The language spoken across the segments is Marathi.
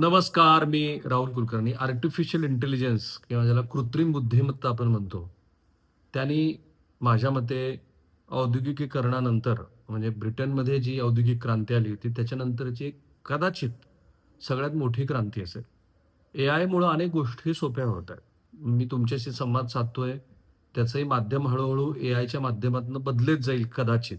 नमस्कार मी राहुल कुलकर्णी. आर्टिफिशियल इंटेलिजन्स किंवा ज्याला कृत्रिम बुद्धिमत्ता आपण म्हणतो त्यांनी माझ्या मते औद्योगिकीकरणानंतर म्हणजे ब्रिटनमध्ये जी औद्योगिक क्रांती आली होती त्याच्यानंतरची एक कदाचित सगळ्यात मोठी क्रांती असेल. ए आयमुळं अनेक गोष्टी सोप्या होत आहेत. मी तुमच्याशी संवाद साधतोय. त्याचंही माध्यम हळूहळू ए आयच्या माध्यमातून बदलत जाईल कदाचित.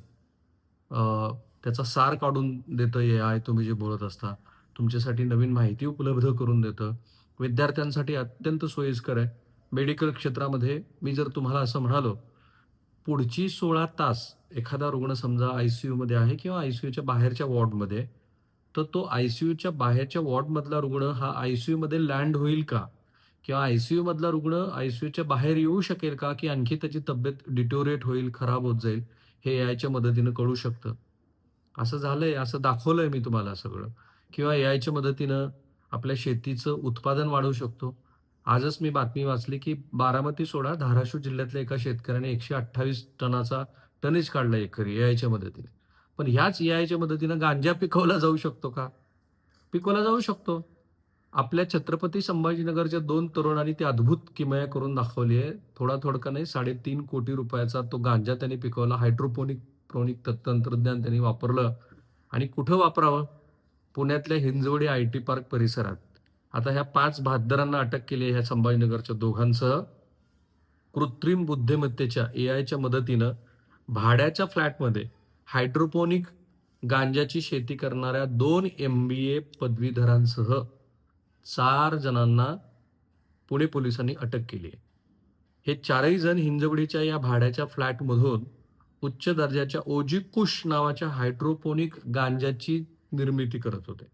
त्याचा सार काढून देतं ए आय तुम्ही जे बोलत असता. तुमच्यासाठी नवीन माहिती उपलब्ध करून देतं. विद्यार्थ्यांसाठी अत्यंत सोयीस्कर आहे. मेडिकल क्षेत्रामध्ये मी जर तुम्हाला असं म्हणालो पुढची सोळा तास एखादा रुग्ण समजा आय सी यूमध्ये आहे किंवा आय सी यूच्या बाहेरच्या वॉर्डमध्ये तर तो आय सी यूच्या बाहेरच्या वॉर्डमधला रुग्ण हा आय सी यूमध्ये लँड होईल का? किंवा आय सी यूमधला रुग्ण आय सी यूच्या बाहेर येऊ शकेल का? की आणखी त्याची तब्येत डिटोरेट होईल खराब होत जाईल हे यायच्या मदतीनं कळू शकतं. असं झालंय असं दाखवलंय मी तुम्हाला सगळं. किंवा ए आयच्या मदतीनं आपल्या शेतीचं उत्पादन वाढवू शकतो. आजच मी बातमी वाचली की बारामती सोडा धाराशिव जिल्ह्यातल्या एका शेतकऱ्याने एकशे अठ्ठावीस टनाचा टनेज काढला एकरी आयच्या मदतीने. पण ह्याच ए आयच्या मदतीनं गांजा पिकवला जाऊ शकतो का? पिकवला जाऊ शकतो. आपल्या छत्रपती संभाजीनगरच्या दोन तरुणांनी ती अद्भुत किमया करून दाखवली आहे. थोडा थोडका नाही साडेतीन कोटी रुपयाचा तो गांजा त्यांनी पिकवला. हायड्रोपोनिक प्रोनिक तंत्रज्ञान त्यांनी वापरलं. आणि कुठं वापरावं? पुण्यातल्या हिंजवडी आय टी पार्क परिसरात. आता ह्या पाच भातदारांना अटक केली आहे ह्या संभाजीनगरच्या दोघांसह. कृत्रिम बुद्धिमत्तेच्या ए आयच्या मदतीनं भाड्याच्या फ्लॅटमध्ये हायड्रोपोनिक गांजाची शेती करणाऱ्या दोन एम बी ए पदवीधरांसह चार जणांना पुणे पोलिसांनी अटक केली आहे. हे चारही जण हिंजवडीच्या या भाड्याच्या फ्लॅटमधून उच्च दर्जाच्या ओजी कुश नावाच्या हायड्रोपोनिक गांजाची निर्मिती करत होते.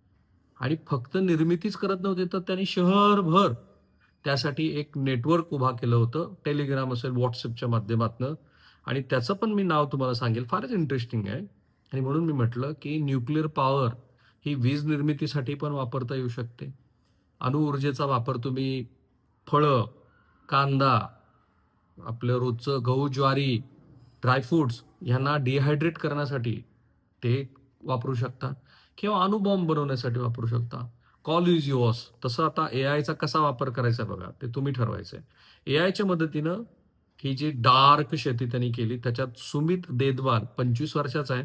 आणि फक्त निर्मितीच करत नव्हते तर त्यांनी शहरभर त्यासाठी एक नेटवर्क उभा केलं होतं टेलिग्राम असेल व्हॉट्सअपच्या माध्यमातनं. आणि त्याचं पण मी नाव तुम्हाला सांगेल फारच इंटरेस्टिंग आहे. आणि म्हणून मी म्हटलं की न्यूक्लिअर पॉवर ही वीज निर्मितीसाठी पण वापरता येऊ शकते. अणुऊर्जेचा वापर तुम्ही फळं कांदा आपलं रोजचं गहू ज्वारी ड्रायफ्रुट्स ह्यांना डिहायड्रेट करण्यासाठी ते वापरू शकता. किंवा अणुबॉम्ब बनवण्यासाठी वापरू शकता. कॉल इज युअर्स तसं आता ए आयचा कसा वापर करायचा बघा ते तुम्ही ठरवायचं आहे ए आयच्या मदतीनं ही जी डार्क शेती त्यांनी केली त्याच्यात सुमित देदवाल पंचवीस वर्षाचा आहे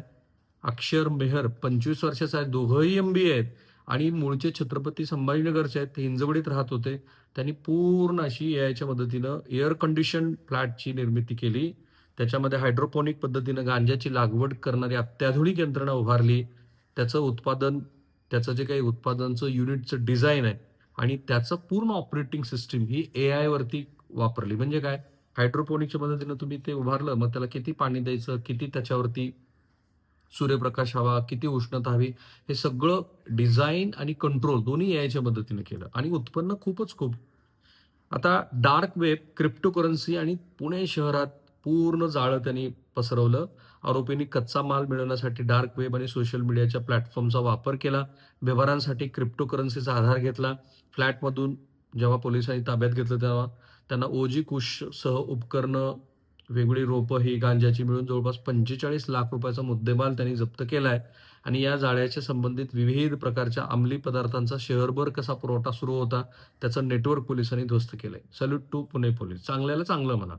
अक्षर मेहर पंचवीस वर्षाचा आहे दोघंही एम बी आहेत आणि मूळचे छत्रपती संभाजीनगरचे आहेत ते हिंजवडीत राहत होते. त्यांनी पूर्ण अशी ए आयच्या मदतीनं एअर कंडिशन फ्लॅटची निर्मिती केली. त्याच्यामध्ये हायड्रोपोनिक पद्धतीनं गांजाची लागवड करणारी अत्याधुनिक यंत्रणा उभारली. त्याचं उत्पादन त्याचं जे काही उत्पादनचं युनिटचं डिझाईन आहे आणि त्याचं पूर्ण ऑपरेटिंग सिस्टीम ही ए आयवरती वापरली. म्हणजे काय? हायड्रोपोनिकच्या मदतीनं तुम्ही ते उभारलं मग त्याला किती पाणी द्यायचं किती त्याच्यावरती सूर्यप्रकाश हवा किती उष्णता हवी हे सगळं डिझाईन आणि कंट्रोल दोन्ही यायच्या मदतीनं केलं आणि उत्पन्न खूपच खूप. आता डार्क वेब क्रिप्टोकरन्सी आणि पुणे शहरात पूर्ण जाळं त्यांनी पसरवलं. आरोपींनी कच्चा माल मिळवण्यासाठी डार्क वेब आणि सोशल मीडियाच्या प्लॅटफॉर्मचा वापर केला. व्यवहारांसाठी क्रिप्टोकरन्सीचा आधार घेतला. फ्लॅटमधून जेव्हा पोलिसांनी ताब्यात घेतलं तेव्हा त्यांना ओजी कुशसह उपकरणं वेगळी रोपं ही गांजाची मिळून जवळपास पंचेचाळीस लाख रुपयाचा मुद्देमाल त्यांनी जप्त केला आहे आणि या जाळ्याच्या संबंधित विविध प्रकारच्या अंमली पदार्थांचा शहरभर कसा पुरवठा सुरू होता त्याचं नेटवर्क पोलिसांनी ध्वस्त केलंय. Salute to Pune police. चांगल्याला चांगलं म्हणा.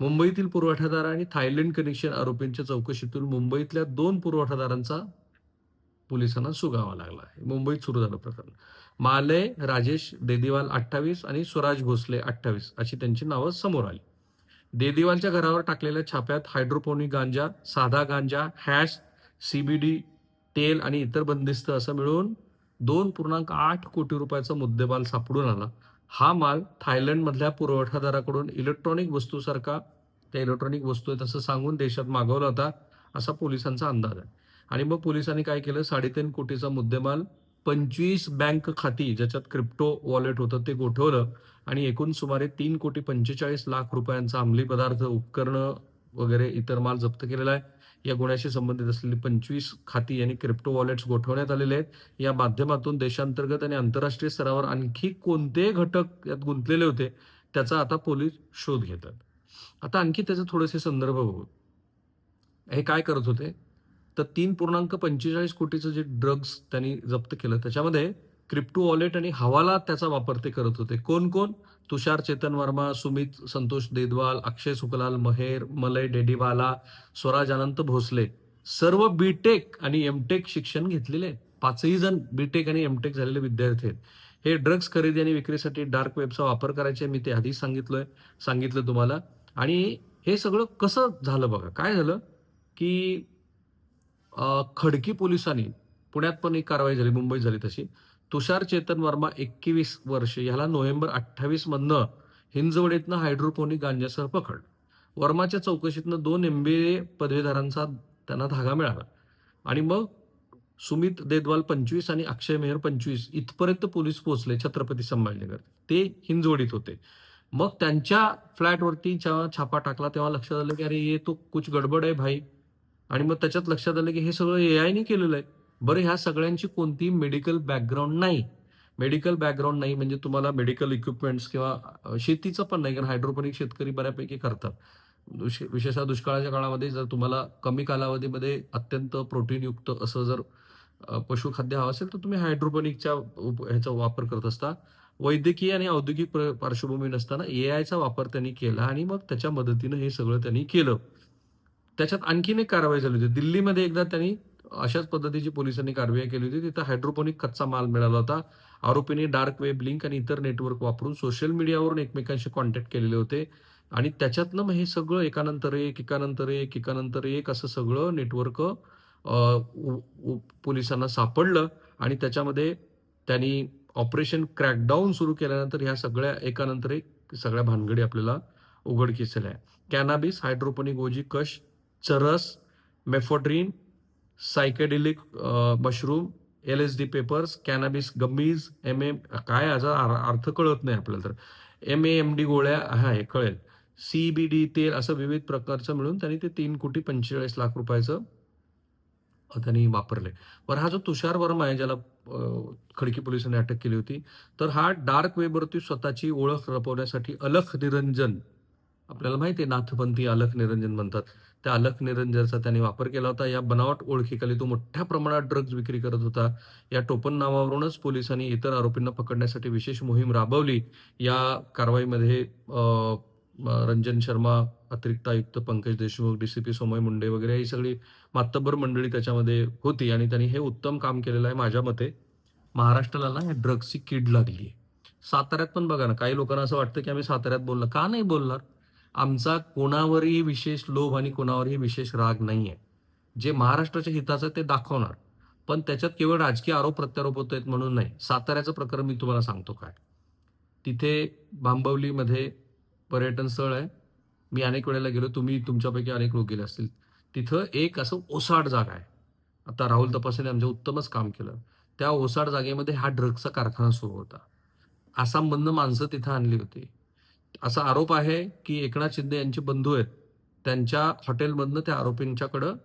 मुंबईतील पुरवठादार आणि थायलंड कनेक्शन आरोपींच्या चौकशीतून मुंबईतल्या दोन पुरवठादारांचा पोलिसांना सुगावा लागला आहे. मुंबईत सुरू झालं प्रकरण. माले राजेश देदिवाल अठ्ठावीस आणि स्वराज भोसले अठ्ठावीस अशी त्यांची नावं समोर आली. देदिवालच्या घरावर टाकलेल्या छाप्यात हायड्रोपोनिक गांजा साधा गांजा हॅश सीबीडी तेल आणि इतर बंदिस्त असं मिळून दोन पूर्णांक आठ कोटी रुपयाचा मुद्देमाल सापडून आला हा माल थायलंडमधल्या पुरवठादाराकडून इलेक्ट्रॉनिक वस्तूसारखा त्या इलेक्ट्रॉनिक वस्तू आहेत असं सांगून देशात मागवला होता असा पोलिसांचा अंदाज आहे. आणि मग पोलिसांनी काय केलं? साडेतीन कोटीचा मुद्देमाल पंचवीस बँक खाती ज्याच्यात क्रिप्टो वॉलेट होतं ते गोठवलं आणि एकूण सुमारे तीन कोटी पंचेचाळीस लाख रुपयांचा अंमली पदार्थ उपकरणं वगैरे इतर माल जप्त केलेला आहे. या गुन्ह्याशी संबंधित असलेली पंचवीस खाती आणि क्रिप्टो वॉलेट्स गोठवण्यात आलेले आहेत. या माध्यमातून देशांतर्गत आणि आंतरराष्ट्रीय स्तरावर आणखी कोणते घटक यात गुंतलेले होते त्याचा आता पोलीस शोध घेतात. आता आणखी त्याचे थोडेसे संदर्भ बघू. हे काय करत होते? तर तीन पूर्णांक पंचेचाळीस कोटीचं जे ड्रग्ज त्यांनी जप्त केलं त्याच्यामध्ये क्रिप्टो वॉलेट आणि हवाला त्याचा वापर ते करत होते. कोण कोण? तुषार चेतन वर्मा सुमित संतोष देदवाल अक्षय सुकलाल महेर मलय डेडीवाला स्वराज अनंत भोसले. सर्व बीटेक आणि एमटेक शिक्षण घेतलेले पाचही जण बीटेक आणि एमटेक झालेले विद्यार्थी आहेत. हे ड्रग्ज खरेदी आणि विक्रीसाठी डार्क वेबचा वापर करायचे मी ते आधीच सांगितलंय सांगितलं तुम्हाला. आणि हे सगळं कसं झालं बघा? काय झालं की खडकी पोलिसांनी पुण्यात पण एक कारवाई झाली मुंबईत झाली तशी. तुषार चेतन वर्मा एकवीस वर्ष ह्याला नोव्हेंबर अठ्ठावीस मधनं हिंजवडीतनं हायड्रोपोनिक गांजासह पकड. वर्माच्या चौकशीतनं दोन एमबीए पदवीधरांचा त्यांना धागा मिळाला. आणि मग सुमित देदवाल पंचवीस आणि अक्षय मेहर पंचवीस इथपर्यंत पोलीस पोहोचले छत्रपती संभाजीनगर. ते हिंजवडीत होते. मग त्यांच्या फ्लॅटवरती जेव्हा छापा टाकला तेव्हा लक्षात आलं की अरे ये तो कुछ गडबड आहे भाई. आणि मग त्याच्यात लक्षात आलं की हे सगळं ए आयने केलेलं आहे. बरं ह्या सगळ्यांची कोणतीही मेडिकल बॅकग्राऊंड नाही. मेडिकल बॅकग्राऊंड नाही म्हणजे तुम्हाला मेडिकल इक्विपमेंट्स किंवा शेतीचं पण नाही कारण हायड्रोपोनिक शेतकरी बऱ्यापैकी करतात. दुष- विशेषतः दुष्काळाच्या काळामध्ये जर तुम्हाला कमी कालावधीमध्ये अत्यंत प्रोटीनयुक्त असं जर पशुखाद्य हवं असेल तर तुम्ही हायड्रोपोनिकच्या ह्याचा वापर करत असता. वैद्यकीय आणि औद्योगिक प्र- पार्श्वभूमी नसताना ए आयचा वापर त्यांनी केला आणि मग त्याच्या मदतीनं हे सगळं त्यांनी केलं. त्याच्यात आणखीन एक कारवाई झाली होती. दिल्लीमध्ये एकदा त्यांनी अशाच पद्धतीची पोलिसांनी कारवाई केली होती. तिथं हायड्रोपोनिक कच्चा माल मिळाला होता. आरोपीने डार्क वेब लिंक आणि इतर नेटवर्क वापरून सोशल मीडियावरून एकमेकांशी कॉन्टॅक्ट केलेले होते. आणि त्याच्यातनं मग हे सगळं एकानंतर एक एकानंतर एक एकानंतर एक असं सगळं नेटवर्क पोलिसांना सापडलं. आणि त्याच्यामध्ये त्यांनी ऑपरेशन क्रॅकडाऊन सुरू केल्यानंतर ह्या सगळ्या एकानंतर एक सगळ्या भानगडी आपल्याला उघडकीस झाल्या कॅनाबिस हायड्रोपोनिक ओजी कश चरस mephedrone psychedelic mushroom L S D papers cannabis gummies M M काय याचा अर्थ कळत नाही आपल्याला तर. एम ए एम डी गोळ्या हा हे कळेल. सी बी डी तेल असं विविध प्रकारचं मिळून त्यांनी ते तीन कोटी पंचेचाळीस लाख रुपयाचं त्यांनी वापरले. बरं हा जो तुषार वर्मा आहे ज्याला खडकी पोलिसांनी अटक केली होती. तर हा डार्क वेबवरती स्वतःची ओळख लपवण्यासाठी अलख निरंजन आपल्याला माहिती आहे नाथपंथी अलख निरंजन म्हणतात. त्या अलख निरंजनचा त्यांनी वापर केला होता. या बनावट ओळखीखाली तो मोठ्या प्रमाणात ड्रग्ज विक्री करत होता. या टोपण नावावरूनच पोलिसांनी इतर आरोपींना पकडण्यासाठी विशेष मोहीम राबवली. या कारवाईमध्ये रंजन शर्मा अतिरिक्त आयुक्त पंकज देशमुख डीसीपी सोमय मुंडे वगैरे ही सगळी मातब्बर मंडळी त्याच्यामध्ये होती आणि त्यांनी हे उत्तम काम केलेलं आहे माझ्या मते. महाराष्ट्राला ना या ड्रग्सची कीड लागली आहे. साताऱ्यात पण बघा ना काही लोकांना असं वाटतं की आम्ही साताऱ्यात बोलणार. का नाही बोलणार? आमचा कोणावरही विशेष लोभ आणि कोणावरही विशेष राग नाही आहे जे महाराष्ट्राच्या हिताचं आहे ते दाखवणार. पण त्याच्यात केवळ राजकीय आरोप प्रत्यारोप होत आहेत म्हणून नाही. साताऱ्याचं प्रकरण मी तुम्हाला सांगतो काय. तिथे बांबवलीमध्ये पर्यटन स्थळ आहे. मी अनेक वेळेला गेलो तुम्ही तुमच्यापैकी अनेक लोक गेले असतील. तिथं एक असं ओसाड जागा आहे. आता राहुल तपासेने आमच्या उत्तमच काम केलं. त्या ओसाड जागेमध्ये हा ड्रग्सचा कारखाना सुरू होता. आसाममधनं माणसं तिथं आणली होती. असा आरोप आहे की एकनाथ शिंदे यांचे बंधू आहेत. त्यांच्या हॉटेलमधनं त्या आरोपींच्याकडं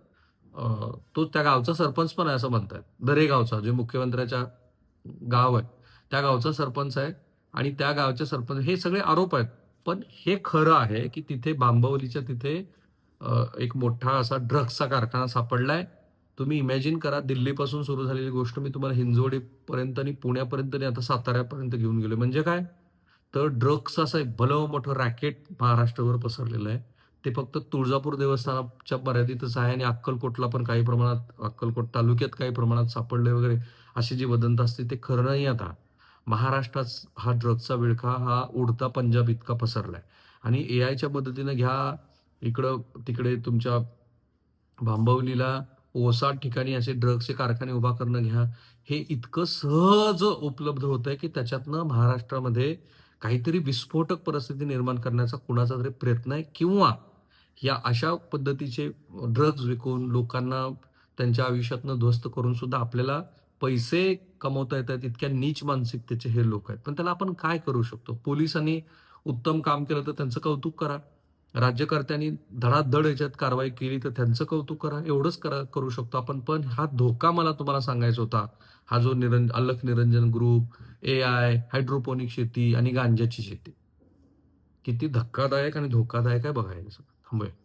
तो त्या गावचा सरपंच पण आहे असं म्हणतात दरे गावचा जे मुख्यमंत्र्याच्या गाव आहे त्या गावचा सरपंच आहे आणि त्या गावचे सरपंच हे सगळे आरोप आहेत. पण हे खरं आहे की तिथे बांबवलीच्या तिथे एक मोठा असा ड्रग्सचा कारखाना सापडलाय. तुम्ही इमॅजिन करा दिल्लीपासून सुरू झालेली गोष्ट मी तुम्हाला हिंजवडीपर्यंत आणि पुण्यापर्यंत आणि आता साताऱ्यापर्यंत घेऊन गेलो म्हणजे काय? तर ड्रग्स असं एक भलं मोठं रॅकेट महाराष्ट्रभर पसरलेलं आहे. ते फक्त तुळजापूर देवस्थानाच्या मर्यादितच आहे आणि अक्कलकोटला पण काही प्रमाणात अक्कलकोट तालुक्यात काही प्रमाणात सापडले वगैरे अशी जी वदंत असते ते खरं नाही आता. महाराष्ट्रात हा ड्रग्जचा विळखा हा उडता पंजाब इतका पसरला आहे आणि ए आयच्या मदतीनं घ्या इकडं तिकडे तुमच्या भांबवलीला ओसाट ठिकाणी असे ड्रग्सचे कारखाने उभा करणं घ्या हे इतकं सहज उपलब्ध होत आहे की त्याच्यातनं महाराष्ट्रामध्ये काहीतरी विस्फोटक परिस्थिती निर्माण करण्याचा कुणाचा तरी प्रयत्न आहे किंवा या अशा पद्धतीचे ड्रग्ज विकून लोकांना त्यांच्या आयुष्यातनं ध्वस्त करून सुद्धा आपल्याला पैसे कमवता येतात इतक्या नीच मानसिकतेचे हे लोक आहेत. पण त्याला आपण काय करू शकतो? पोलिसांनी उत्तम काम केलं तर त्यांचं कौतुक करा. राज्यकर्त्यांनी धडाधड याच्यात कारवाई केली तर त्यांचं कौतुक करा. एवढंच करा करू शकतो आपण. पण हा धोका मला तुम्हाला सांगायचा होता. हा जो Niranja Alakh Niranjan group A I hydroponic शेती आणि गांजाची शेती. किती धक्कादायक आणि धोकादायक आहे बघायचं थांबूया.